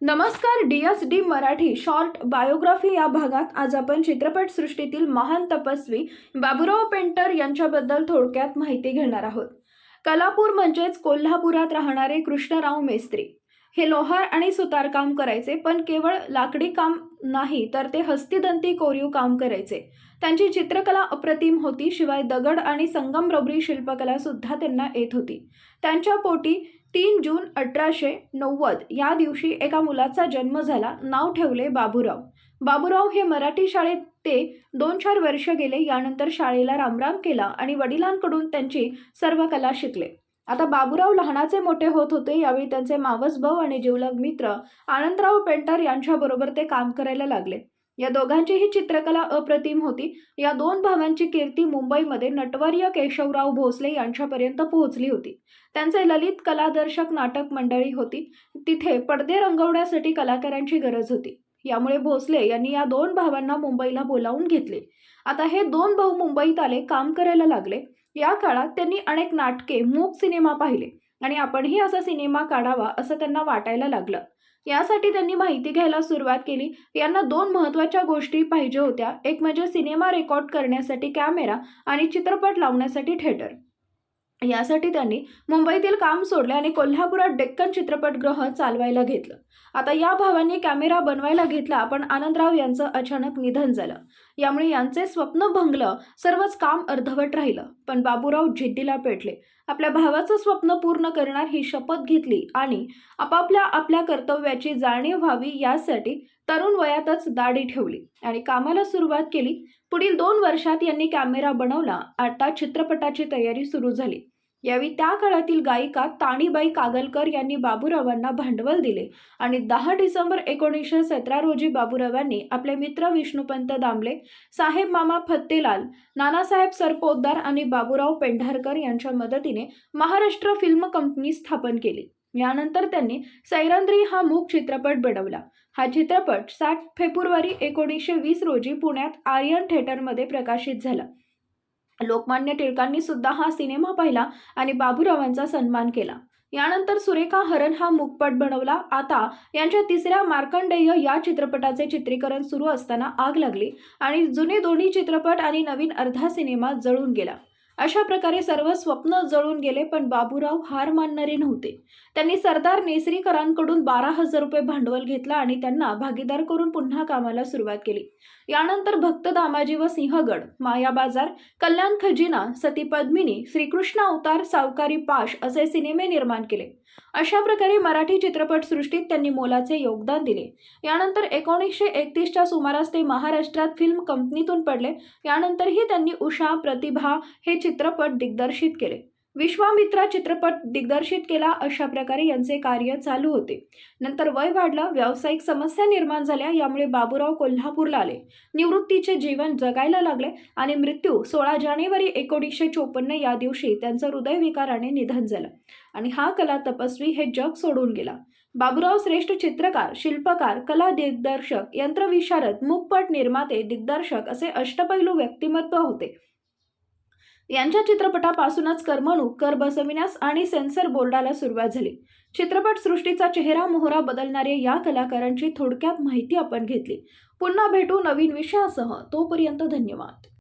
नमस्कार D S D Marathi short biography या भागात आज आपण चित्रपटसृष्टीतील महान तपस्वी बाबुराव पेंटर यांच्याबद्दल थोडक्यात माहिती घेणार आहोत. कलापूर म्हणजेच कोल्हापुरात राहणारे कृष्णराव मेस्त्री. हे लोहार आणि सुतारकाम करायचे पण केवळ लाकडी काम नाही तर ते हस्तिदंती कोरीव काम करायचे. त्यांची चित्रकला अप्रतिम होती शिवाय दगड आणि संगमरबरी शिल्पकला सुद्धा त्यांना येत होती. त्यांच्या पोटी तीन जून अठराशे नव्वद या दिवशी एका मुलाचा जन्म झाला नाव ठेवले बाबूराव. बाबूराव हे मराठी शाळेत ते दोन चार वर्ष गेले यानंतर शाळेला रामराम केला आणि वडिलांकडून त्यांची सर्व कला शिकले. आता बाबूराव लहानाचे मोठे होत होते यावेळी त्यांचे मावस भाऊ आणि जिवलग मित्र आनंदराव पेंटर यांच्याबरोबर ते काम करायला लागले. या दोघांचीही चित्रकला अप्रतिम होती. या दोन भावांची कीर्ती मुंबईमध्ये नटवर्य केशवराव भोसले यांच्यापर्यंत पोहोचली होती. त्यांचे ललित कलादर्शक नाटक मंडळी होती. तिथे पडदे रंगवण्यासाठी कलाकारांची गरज होती. यामुळे भोसले यांनी या दोन भावांना मुंबईला बोलावून घेतले. आता हे दोन भाऊ मुंबईत आले काम करायला लागले. या काळात त्यांनी अनेक नाटके मूक सिनेमा पाहिले आणि आपणही असा सिनेमा काढावा असं त्यांना वाटायला लागलं. यासाठी त्यांनी माहिती घ्यायला सुरुवात केली. यांना दोन महत्त्वाच्या गोष्टी पाहिजे होत्या. एक म्हणजे सिनेमा रेकॉर्ड करण्यासाठी कॅमेरा आणि चित्रपट लावण्यासाठी थिएटर. यासाठी त्यांनी मुंबईतील काम सोडले आणि कोल्हापुरात डेक्कन चित्रपटगृह चालवायला घेतलं. आता या भावांनी कॅमेरा बनवायला घेतला पण आनंदराव यांचं अचानक निधन झालं. यामुळे यांचे स्वप्न भंगलं सर्वच काम अर्धवट राहिलं. पण बाबूराव जिद्दीला पेटले. आपल्या भावाचं स्वप्न पूर्ण करणार ही शपथ घेतली आणि आपापल्या आपल्या कर्तव्याची जाणीव व्हावी यासाठी तरुण वयातच दाढी ठेवली आणि कामाला सुरुवात केली. पुढील दोन वर्षात यांनी कॅमेरा बनवला. आता चित्रपटाची तयारी सुरू झाली. यावेळी त्या काळातील गायिका ताणीबाई कागलकर यांनी बाबूरावांना भांडवल दिले आणि दहा डिसेंबर एकोणीसशे सतरा रोजी बाबूरावांनी आपले मित्र विष्णुपंत दामले साहेब मामा फत्तेलाल नानासाहेब सरपोतदार आणि बाबूराव पेंढारकर यांच्या मदतीने महाराष्ट्र फिल्म कंपनी स्थापन केली. यानंतर त्यांनी सैरंद्री हा मूक चित्रपट बनवला. हा चित्रपट सात फेब्रुवारी एकोणीसशे वीस रोजी पुण्यात आर्यन थिएटरमध्ये प्रकाशित झाला. लोकमान्य टिळकांनी सुद्धा हा सिनेमा पाहिला आणि बाबूरावांचा सन्मान केला. यानंतर सुरेखा हरण हा मुखपट बनवला. आता यांच्या तिसऱ्या मार्कंडेय या चित्रपटाचे चित्रीकरण सुरू असताना आग लागली आणि जुने दोन्ही चित्रपट आणि नवीन अर्धा सिनेमा जळून गेला. अशा प्रकारे सर्व स्वप्न जळून गेले पण बाबूराव हार मानणारे नव्हते. त्यांनी सरदार नेसरीकरांकडून बारा हजार रुपये भांडवल घेतला आणि त्यांना भागीदार करून पुन्हा कामाला सुरुवात केली. यानंतर भक्त दामाजी व सिंहगड माया बाजार कल्याण खजिना सती पद्मिनी श्रीकृष्ण अवतार सावकारी पाश असे सिनेमे निर्माण केले. अशा प्रकारे मराठी चित्रपटसृष्टीत त्यांनी मोलाचे योगदान दिले. यानंतर एकोणीसशे एकतीसच्या सुमारास ते महाराष्ट्रात फिल्म कंपनीतून पडले. यानंतरही त्यांनी उषा प्रतिभा हे चित्रपट दिग्दर्शित केले. विश्वामित्रा चित्रपट दिग्दर्शित केला अशा प्रकारे यांचे कार्य चालू होते. नंतर वय वाढलं व्यावसायिक समस्या निर्माण झाल्या यामुळे बाबूराव कोल्हापूरला आले. निवृत्तीचे जीवन जगायला लागले आणि मृत्यू सोळा जानेवारी एकोणीसशे चोपन्न या दिवशी त्यांचं हृदयविकाराने निधन झालं. आणि हा कला तपस्वी हे जग सोडून गेला. बाबूराव श्रेष्ठ चित्रकार शिल्पकार कला दिग्दर्शक यंत्रविशारद मूकपट निर्माते दिग्दर्शक असे अष्टपैलू व्यक्तिमत्व होते. यांच्या चित्रपटापासूनच करमणूक कर बसविण्यास आणि सेन्सर बोर्डाला सुरुवात झाली. चित्रपट सृष्टीचा चेहरा मोहरा बदलणाऱ्या या कलाकारांची थोडक्यात माहिती आपण घेतली. पुन्हा भेटू नवीन विषयासह. तोपर्यंत धन्यवाद.